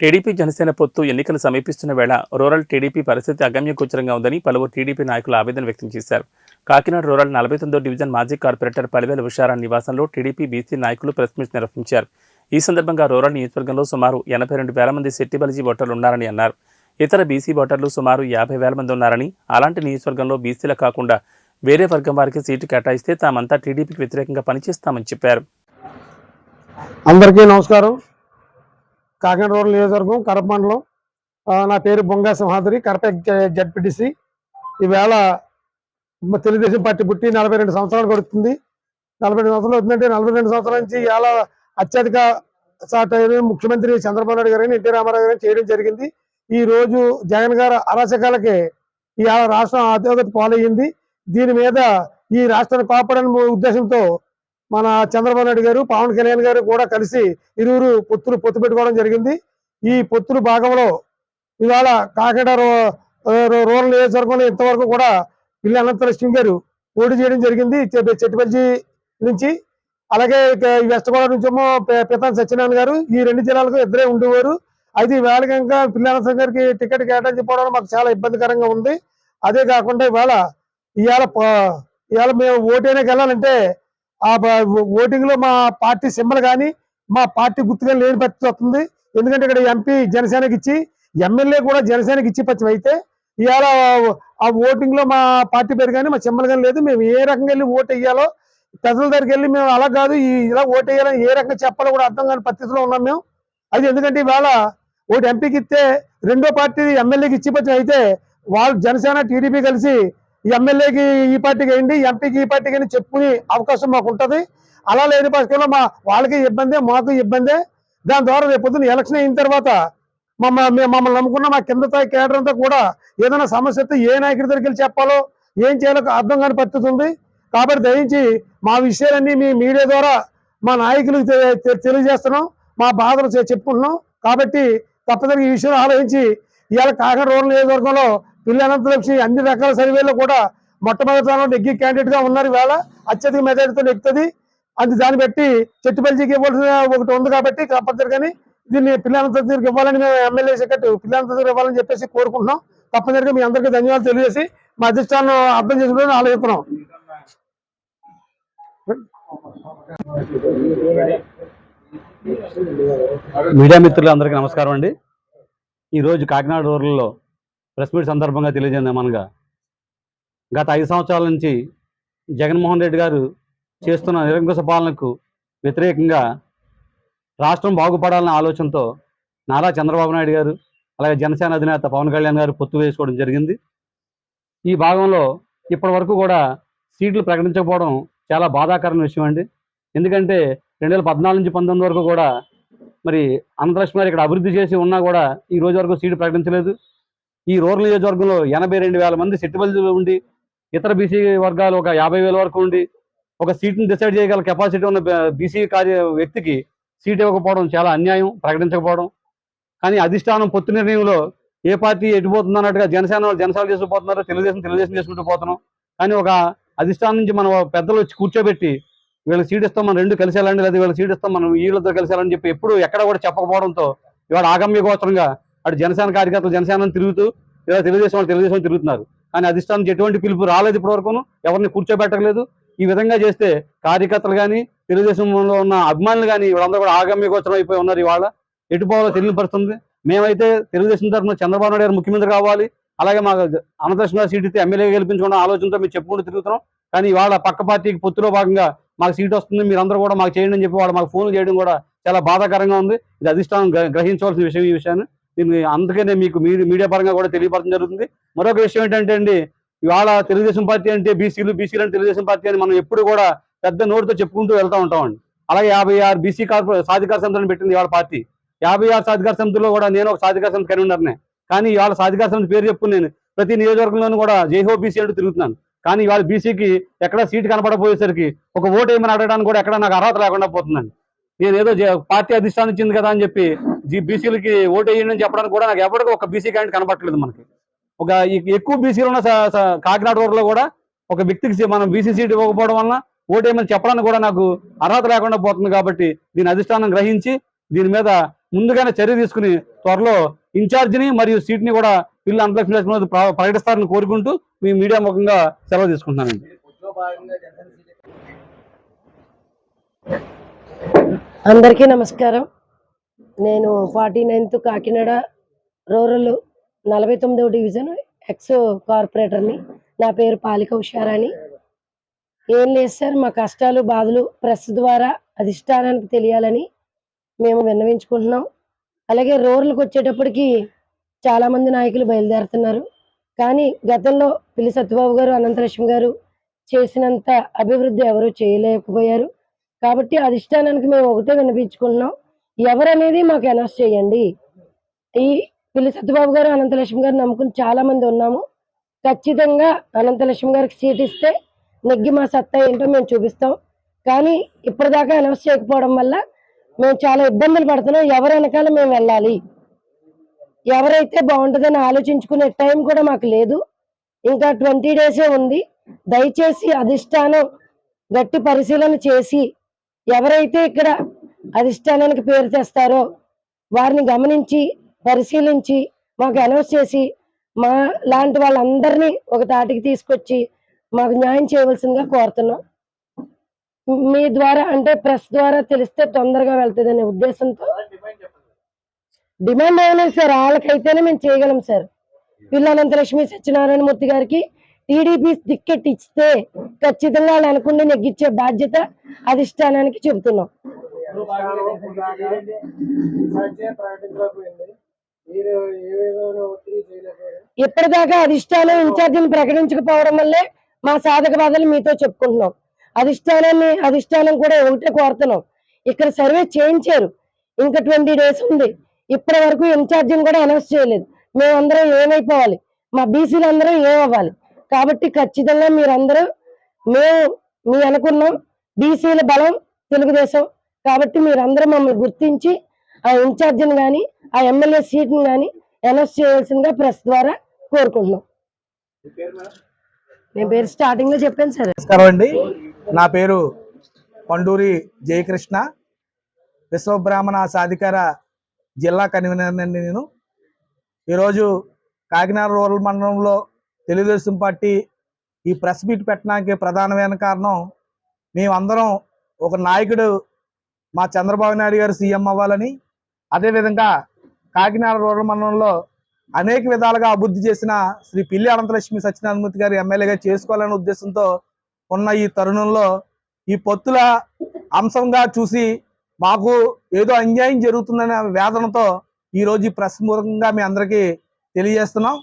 TDP Janasena పొత్తు ఎన్నికలు సమీపిస్తున్న వేళ రూరల్ టీడీపీ పరిస్థితి అగమ్యగోచరంగా ఉందని పలువురు టీడీపీ నాయకులు ఆవేదన వ్యక్తం చేశారు. కాకినాడ రూరల్ నలభై తొమ్మిదో డివిజన్ మాజీ కార్పొరేటర్ పలివేల ఉషారా నివాసంలో టీడీపీ బీసీ నాయకులు ప్రెస్ మీట్ నిర్వహించారు. ఈ సందర్భంగా రూరల్ నియోజకవర్గంలో సుమారు ఎనభై రెండు వేల మంది సెట్టిబలిజీ ఓటర్లు ఉన్నారని అన్నారు. ఇతర బీసీ ఓటర్లు సుమారు యాభై వేల మంది ఉన్నారని అలాంటి నియోజకవర్గంలో బీసీల కాకుండా వేరే వర్గం వారికి సీటు కేటాయిస్తే తామంతా టీడీపీకి వ్యతిరేకంగా పనిచేస్తామని చెప్పారు. అందరికీ నమస్కారం. కాకినాడ రూరల్ నియోజకవర్గం కరప మండలం నా పేరు బొంగా సింహాద్రి కరప జడ్పీటీసీ. ఈవేళ తెలుగుదేశం పార్టీ పుట్టి నలభై రెండు సంవత్సరాలు కొడుతుంది నలభై రెండు సంవత్సరాలు అవుతుందంటే నలభై రెండు సంవత్సరాల నుంచి ఇవాళ అత్యధిక సాట ముఖ్యమంత్రి చంద్రబాబు నాయుడు గారిని ఎన్టీ రామారావు గారిని చేయడం జరిగింది. ఈ రోజు జగన్ గారు అరాచకాలకి ఇవాళ రాష్ట్రం అధోగతి పాలయ్యింది. దీని మీద ఈ రాష్ట్రాన్ని కాపాడని ఉద్దేశంతో మన చంద్రబాబు నాయుడు గారు పవన్ కళ్యాణ్ గారు కూడా కలిసి ఇరువురు పొత్తులు పొత్తు పెట్టుకోవడం జరిగింది. ఈ పొత్తులు భాగంలో ఇవాళ కాకినాడ రూరల్ నియోజకవర్గంలో ఇంతవరకు కూడా పిల్లి అనంత గారు పోటీ చేయడం జరిగింది. చెట్టుపల్లి నుంచి. అలాగే వెస్ట్ గోదావరి నుంచేమో పితాన్ సత్యనారాయణ గారు ఈ రెండు జిల్లాలకు ఇద్దరే ఉండేవారు. అయితే ఇవాళ కనుక పిల్లి అనంత గారికి టికెట్ కేటాయించుకోవడం మాకు చాలా ఇబ్బందికరంగా ఉంది. అదే కాకుండా ఇవాళ ఇవాళ ఇవాళ మేము ఓటైనా వెళ్ళాలంటే ఆ ఓటింగ్లో మా పార్టీ సింబల్ కానీ మా పార్టీ గుర్తుగా లేని పరిస్థితి వస్తుంది. ఎందుకంటే ఇక్కడ ఎంపీ జనసేనకి ఇచ్చి ఎమ్మెల్యే కూడా జనసేనకి ఇచ్చి పచ్చం అయితే ఇవాళ ఆ ఓటింగ్లో మా పార్టీ పేరు కానీ మా సింబల్ కానీ లేదు. మేము ఏ రకంగా వెళ్ళి ఓటు వేయాలో ప్రజల దగ్గరికి వెళ్ళి మేము అలా కాదు ఇలా ఓటు వేయాలని ఏ రకంగా చెప్పాలో కూడా అర్థం కాని పరిస్థితిలో ఉన్నాం మేము. అది ఎందుకంటే ఇవాళ ఓటు ఎంపీకి ఇస్తే రెండో పార్టీ ఎమ్మెల్యేకి ఇచ్చి పచ్చం అయితే వాళ్ళు జనసేన టీడీపీ కలిసి ఎమ్మెల్యేకి ఈ పార్టీకి వేయండి ఎంపీకి ఈ పార్టీకి అని చెప్పుకునే అవకాశం మాకు ఉంటుంది. అలా లేని పక్షంలో మా వాళ్ళకి ఇబ్బందే మాకు ఇబ్బందే. దాని ద్వారా రేపు పొద్దున్న ఎలక్షన్ అయిన తర్వాత మమ్మల్ని మమ్మల్ని నమ్ముకున్న మా కింద స్థాయి కేడర్ అంతా కూడా ఏదైనా సమస్య వస్తే ఏ నాయకుడి దగ్గరికి వెళ్ళి చెప్పాలో ఏం చేయాలో అర్థం కాని పరిస్థితి ఉంది. కాబట్టి దయించి మా విషయాలన్నీ మీ మీడియా ద్వారా మా నాయకులకు తెలియజేస్తున్నాం. మా బాధలు చెప్పుకుంటున్నాం. కాబట్టి తప్పనిసరిగా ఈ విషయం ఆలోచించి ఇవాళ కాకినాడ రూరల్ నియోజకవర్గంలో పిల్లి అనంతలక్ష్మి అన్ని రకాల సర్వేలో కూడా మొట్టమొదటి స్థానంలో ఎగ్గి క్యాండిడేట్గా ఉన్నారు ఇవాళ. అత్యధిక మెజారిటీతో ఎక్కుతుంది అది దాన్ని బట్టి చెట్టుపల్లికి ఇవ్వాల్సిన ఒకటి ఉంది కాబట్టి తప్పనిసరిగాని దీన్ని పిల్లలందరికి ఇవ్వాలని మేము ఎమ్మెల్యే సెక్రటరీ పిల్లలంత దగ్గర ఇవ్వాలని చెప్పేసి కోరుకుంటున్నాం. తప్పనిసరిగా మీ అందరికీ ధన్యవాదాలు తెలియజేసి మా అధిష్టానం అర్థం చేసుకుని ఆలోచిస్తున్నాం. మీడియా మిత్రులందరికీ నమస్కారం అండి. ఈరోజు కాకినాడ రూరల్లో ప్రెస్ మీట్ సందర్భంగా తెలియజేయమనగా గత ఐదు సంవత్సరాల నుంచి జగన్మోహన్ రెడ్డి గారు చేస్తున్న నిరంకుశ పాలనకు వ్యతిరేకంగా రాష్ట్రం బాగుపడాలన్న ఆలోచనతో నారా చంద్రబాబు నాయుడు గారు అలాగే జనసేన అధినేత పవన్ కళ్యాణ్ గారు పొత్తు వేసుకోవడం జరిగింది. ఈ భాగంలో ఇప్పటి వరకు కూడా సీట్లు ప్రకటించకపోవడం చాలా బాధాకరమైన విషయం అండి. ఎందుకంటే రెండు వేల పద్నాలుగు నుంచి పంతొమ్మిది వరకు కూడా మరి అనంతలక్ష్మి గారు ఇక్కడ అభివృద్ధి చేసి ఉన్నా కూడా ఈ రోజు వరకు సీటు ప్రకటించలేదు. ఈ రూరల్ నియోజకవర్గంలో ఎనభై రెండు వేల మంది సిట్టుబల్జీలు ఉండి ఇతర బీసీ వర్గాలు ఒక యాభై వేల వరకు ఉండి ఒక సీట్ని డిసైడ్ చేయగల కెపాసిటీ ఉన్న బీసీ కార్య వ్యక్తికి సీట్ ఇవ్వకపోవడం చాలా అన్యాయం ప్రకటించకపోవడం. కానీ అధిష్టానం పొత్తు నిర్ణయంలో ఏ పార్టీ ఎటుపోతుంది అన్నట్టుగా జనసేన వాళ్ళు జనసేన చేసుకుపోతున్నారు తెలుగుదేశం తెలుగుదేశం చేసుకుంటూ పోతున్నాం. కానీ ఒక అధిష్టానం నుంచి మనం పెద్దలు వచ్చి కూర్చోబెట్టి వీళ్ళకి సీట్ ఇస్తాం మనం రెండు కలిసి వెళ్ళండి లేదా వీళ్ళకి సీట్ ఇస్తాం మనం వీళ్ళతో కలిసి వెళ్ళని చెప్పి ఎప్పుడు ఎక్కడ కూడా చెప్పకపోవడంతో ఇవాళ ఆగమ్య గోచరంగా అటు జనసేన కార్యకర్తలు జనసేన తిరుగుతూ లేదా తెలుగుదేశం వాళ్ళు తెలుగుదేశం తిరుగుతున్నారు. కానీ అధిష్టానం ఎటువంటి పిలుపు రాలేదు ఇప్పటివరకును. ఎవరిని కూర్చోబెట్టలేదు ఈ విధంగా చేస్తే కార్యకర్తలు కానీ తెలుగుదేశంలో ఉన్న అభిమానులు కానీ వీళ్ళందరూ కూడా ఆగమ్య గోచరం అయిపోయి ఉన్నారు ఇవాళ. ఎటు పోవాలో తెలియని పరిస్థితుంది. మేమైతే తెలుగుదేశం తరఫున చంద్రబాబు నాయుడు గారు ముఖ్యమంత్రి కావాలి. అలాగే మాకు అనంతకృష్ణ సీట్ ఇస్తే ఎమ్మెల్యే గెలిపించుకున్న ఆలోచనతో మేము చెప్పుకుంటూ తిరుగుతున్నాం. కానీ ఇవాళ పక్క పార్టీకి పొత్తులో భాగంగా మాకు సీట్ వస్తుంది. మీరందరూ కూడా మాకు చేయండి అని చెప్పి వాళ్ళు మాకు ఫోన్లు చేయడం కూడా చాలా బాధాకరంగా ఉంది. ఇది అధిష్టానం గ్రహించవలసిన విషయం ఈ విషయాన్ని. దీన్ని అందుకనే మీకు మీడియా పరంగా కూడా తెలియపరచడం జరుగుతుంది. మరొక విషయం ఏంటంటే అండి ఇవాళ తెలుగుదేశం పార్టీ అంటే బీసీలు బీసీలు అంటే తెలుగుదేశం పార్టీ అని మనం ఎప్పుడు కూడా పెద్ద నోటితో చెప్పుకుంటూ వెళ్తూ ఉంటామండి అలాగే యాభై ఆరు బీసీ కార్పొరే సాధికార సమితిని పెట్టింది ఇవాళ పార్టీ. యాభై ఆరు సాధికార సమితిలో కూడా నేను ఒక సాధికార సమితి కన్వీనర్నే. కానీ ఇవాళ సాధికార సమితి పేరు చెప్పుకుని నేను ప్రతి నియోజకవర్గంలోనూ కూడా జైహో బీసీ అంటూ తిరుగుతున్నాను. కానీ ఇవాళ బీసీకి ఎక్కడ సీట్ కనపడపోయేసరికి ఒక ఓటు ఏమని అడగడానికి కూడా ఎక్కడ నాకు అర్హత లేకుండా పోతుందండి. నేను ఏదో పార్టీ అధిష్టానం ఇచ్చింది కదా అని చెప్పి బీసీలకి ఓటు వేయండి అని చెప్పడానికి కూడా నాకు ఎవరికి ఒక బీసీ క్యాండిడేట్ కనబట్టలేదు మనకి. ఒక ఎక్కువ బీసీలు ఉన్న కాకినాడ ఊర్లో కూడా ఒక వ్యక్తికి మనం బీసీ సీట్ ఇవ్వకపోవడం వలన ఓటు వేయమని చెప్పడానికి కూడా నాకు అర్హత లేకుండా పోతుంది కాబట్టి దీని అధిష్టానం గ్రహించి దీని మీద ముందుగానే చర్య తీసుకుని త్వరలో ఇన్ఛార్జిని మరియు సీట్ని కూడా పిల్లి అనంతలక్ష్మి ప్రకటిస్తారని కోరుకుంటూ మీ మీడియా ముఖంగా సెలవు తీసుకుంటున్నానండి. అందరికీ నమస్కారం. నేను ఫార్టీ నైన్త్ కాకినాడ రూరల్ నలభై తొమ్మిదవ డివిజన్ ఎక్స్ కార్పొరేటర్ని. నా పేరు పాలిక ఉషారాణి ఏం లేదు సార్ మా కష్టాలు బాధలు ప్రెస్ ద్వారా అధిష్టానానికి తెలియాలని మేము విన్నవించుకుంటున్నాం. అలాగే రూరల్కి వచ్చేటప్పటికి చాలామంది నాయకులు బయలుదేరుతున్నారు. కానీ గతంలో పిల్లి సత్యబాబు గారు అనంతలక్ష్మి గారు చేసినంత అభివృద్ధి ఎవరూ చేయలేకపోయారు. కాబట్టి అధిష్టానానికి మేము ఒకటే వినిపించుకుంటున్నాం ఎవరనేది మాకు అనౌన్స్ చేయండి. ఈ పిల్లి సత్యబాబు గారు అనంతలక్ష్మి గారు నమ్ముకుని చాలా మంది ఉన్నాము. ఖచ్చితంగా అనంతలక్ష్మి గారికి సీట్ ఇస్తే నెగ్గి మా సత్తా ఏంటో మేము చూపిస్తాం. కానీ ఇప్పటిదాకా అనౌన్స్ చేయకపోవడం వల్ల మేము చాలా ఇబ్బందులు పడుతున్నాం. ఎవరు వెనకాల మేము వెళ్ళాలి? ఎవరైతే బాగుంటుందని ఆలోచించుకునే టైం కూడా మాకు లేదు. ఇంకా ట్వంటీ డేసే ఉంది. దయచేసి అధిష్టానం గట్టి పరిశీలన చేసి ఎవరైతే ఇక్కడ అధిష్టానానికి పేరు తెస్తారో. వారిని గమనించి పరిశీలించి మాకు అనౌన్స్ చేసి మా లాంటి వాళ్ళందరినీ ఒక తాటికి తీసుకొచ్చి మాకు న్యాయం చేయవలసిందిగా కోరుతున్నాం. మీ ద్వారా అంటే ప్రెస్ ద్వారా తెలిస్తే తొందరగా వెళ్తుందనే ఉద్దేశంతో. డిమాండ్ ఏమైనా సార్? వాళ్ళకైతేనే మేము చేయగలం సార్. పిల్లనంతలక్ష్మి సత్యనారాయణ మూర్తి గారికి టీడీపీ టిక్కెట్ ఇస్తే ఖచ్చితంగా వాళ్ళు అనుకుంటే నెగ్గించే బాధ్యత అధిష్టానానికి చెబుతున్నాం. ఇప్పటిదాకా అధిష్టానం ఇన్ఛార్జిని ప్రకటించకపోవడం వల్లే మా సాధక బాధలు మీతో చెప్పుకుంటున్నాం. అధిష్టానాన్ని అధిష్టానం కూడా ఒకటే కోరుతున్నాం. ఇక్కడ సర్వే చేయించారు. ఇంకా ట్వంటీ డేస్ ఉంది. ఇప్పటి వరకు ఇన్ఛార్జిని కూడా అనౌన్స్ చేయలేదు. మేమందరం ఏమైపోవాలి? మా బీసీలు అందరం ఏమవ్వాలి? కాబట్టి ఖచ్చితంగా మీరందరూ మేము మీ అనుకున్నాం. బీసీల బలం తెలుగుదేశం కాబట్టి మీరందరూ మమ్మల్ని గుర్తించి ఆ ఇన్ఛార్జిని కానీ ఆ ఎమ్మెల్యే సీట్ని కానీ అనౌన్స్ చేయాల్సిందిగా ప్రెస్ ద్వారా కోరుకుంటున్నాం. నేను పేరు స్టార్టింగ్లో చెప్పాను సార్. నమస్కారం అండి. నా పేరు పండూరి జయకృష్ణ. విశ్వబ్రాహ్మణ సాధికార జిల్లా కన్వీనర్ అండి నేను. ఈరోజు కాకినాడ రూరల్ మండలంలో తెలుగుదేశం పార్టీ ఈ ప్రెస్ మీట్ పెట్టడానికి ప్రధానమైన కారణం మేమందరం ఒక నాయకుడు మా చంద్రబాబు నాయుడు గారు సీఎం అవ్వాలని అదేవిధంగా కాకినాడ రూరల్ మండలంలో అనేక విధాలుగా అభివృద్ధి చేసిన శ్రీ పిల్లి అనంతలక్ష్మి సత్యనారాయణమూర్తి గారు ఎమ్మెల్యేగా చేసుకోవాలనే ఉద్దేశంతో ఉన్న ఈ తరుణంలో ఈ పొత్తుల అంశంగా చూసి మాకు ఏదో అన్యాయం జరుగుతుందనే వేదనతో ఈరోజు రోజు ఈ ప్రెస్ మూలంగా మీ అందరికీ తెలియజేస్తున్నాం.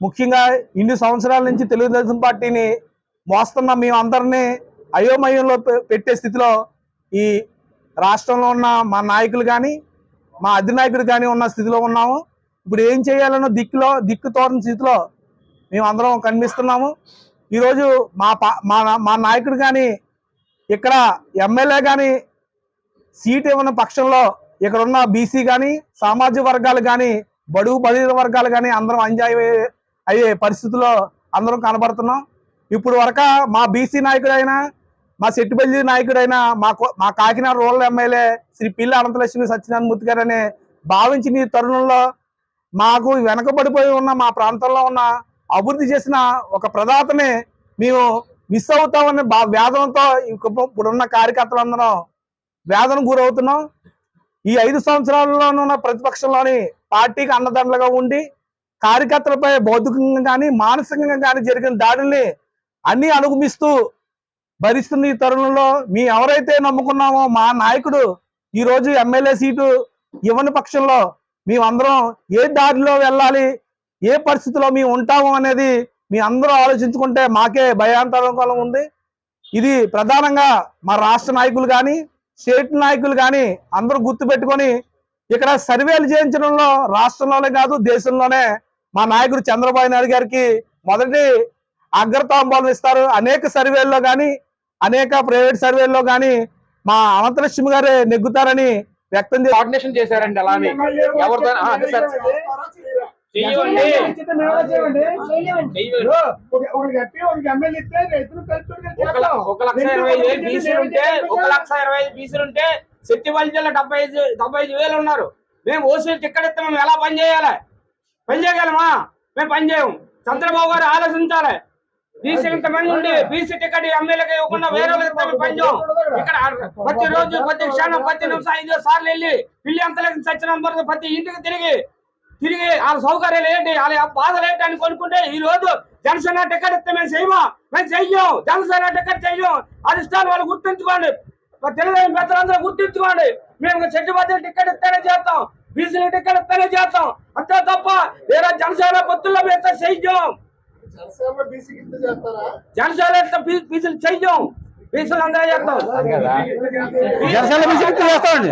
ముఖ్యంగా ఇన్ని సంవత్సరాల నుంచి తెలుగుదేశం పార్టీని మోస్తున్న మేమందరినీ అయోమయంలో పె- పెట్టే స్థితిలో ఈ రాష్ట్రంలో ఉన్న మా నాయకులు కానీ మా అధినాయకుడు కానీ ఉన్న స్థితిలో ఉన్నాము. ఇప్పుడు ఏం చేయాలనో దిక్కులో దిక్కు తోరని స్థితిలో మేము అందరం కనిపిస్తున్నాము. ఈరోజు మా పా మా మా నాయకుడు కానీ ఇక్కడ ఎమ్మెల్యే కానీ సీట్ ఇవ్వని పక్షంలో ఇక్కడ ఉన్న బీసీ కానీ సామాజిక వర్గాలు కానీ బడుగు బదిలీ వర్గాలు కానీ అందరం ఎంజాయ్ అయ్యే పరిస్థితుల్లో అందరం కనబడుతున్నాం. ఇప్పుడు వరక మా బీసీ నాయకుడైనా మా సెట్టిపల్లి నాయకుడైన మా కో- మా కాకినాడ రూరల్ ఎమ్మెల్యే శ్రీ పిల్లి అనంతలక్ష్మి సత్యనారాయణమూర్తి గారు భావించిన ఈ తరుణంలో మాకు వెనకబడిపోయి ఉన్న మా ప్రాంతంలో ఉన్న అభివృద్ధి చేసిన ఒక ప్రదాతని మేము మిస్ అవుతామని బా వేదనతో ఇప్పుడున్న కార్యకర్తలందరం వేదన గురవుతున్నాం. ఈ ఐదు సంవత్సరాల్లోనూ ఉన్న ప్రతిపక్షంలోని పార్టీకి అన్నదండలుగా ఉండి కార్యకర్తలపై భౌతికంగా కానీ మానసికంగా కానీ జరిగిన దాడుల్ని అన్ని అనుగమిస్తూ భరిస్తున్న ఈ తరుణంలో మీ ఎవరైతే నమ్ముకున్నామో మా నాయకుడు ఈ రోజు ఎమ్మెల్యే సీటు ఇవ్వని పక్షంలో మేమందరం ఏ దారిలో వెళ్ళాలి ఏ పరిస్థితిలో మేము ఉంటాము అనేది మీ అందరూ ఆలోచించుకుంటే మాకే భయాంతరంకాలం ఉంది. ఇది ప్రధానంగా మా రాష్ట్ర నాయకులు కానీ స్టేట్ నాయకులు కానీ అందరూ గుర్తుపెట్టుకొని ఇక్కడ సర్వేలు చేయించడంలో రాష్ట్రంలోనే కాదు దేశంలోనే మా నాయకుడు చంద్రబాబు నాయుడు గారికి మొదటి అగ్రతాంబాలు ఇస్తారు. అనేక సర్వేల్లో కానీ అనేక ప్రైవేట్ సర్వేల్లో కానీ మా అనంతలక్ష్మి గారే నెగ్గుతారని వ్యక్తం చేసి కోఆర్డినేషన్ చేశారండి అలా అని ఎవరితో. ఒక లక్ష ఇరవై ఐదు వేలు బీసీలు ఉంటే ఒక లక్ష ఇరవై ఐదు బీసీలు ఉంటే శక్తి జిల్లా డెబ్బై ఐదు డెబ్బై ఐదు వేలు ఉన్నారు. మేము ఓసీలు టికెట్ ఇస్తే మేము ఎలా పని చేయాలి? పని చేయగలమా? మేము పని చేయము చంద్రబాబు గారు ఆలోచించాలి. బీసీ ఇంతమంది ఉండి బీసీ టికెట్ ఎమ్మెల్యేకి ఇవ్వకుండా వేరే చేయం ఇక్కడ ప్రతి రోజు ప్రతి క్షణం ప్రతి నిమిషం ఐదు సార్లు వెళ్ళి పిల్లి అంతలకి సచ్చినంత వరకు ప్రతి ఇంటికి తిరిగి తిరిగి వాళ్ళ సౌకర్యాలు ఏంటి? వాళ్ళ బాధలు ఏంటి అని కొనుక్కుంటే ఈ రోజు జనసేన టికెట్ ఇస్తే మేము చేయమా? మేము చెయ్యం. జనసేన టికెట్ చెయ్యం. అది ఇష్టాలు వాళ్ళు గుర్తుంచుకోండి. తెలుగుదేశం పెద్దలందరూ గుర్తుంచుకోండి. మేము చెట్టు మధ్య టికెట్ ఇస్తేనే చేస్తాం. బీసీల టికెట్ ఇస్తేనే చేస్తాం. అంతే తప్ప వేరే జనసేన పొత్తుల్లో మేము చెయ్యం. జనసేన ఇస్తే బీసీలు చెయ్యం. బీసీలు అందరూ చేస్తాం. జనసేన బీసీ చేస్తామండి.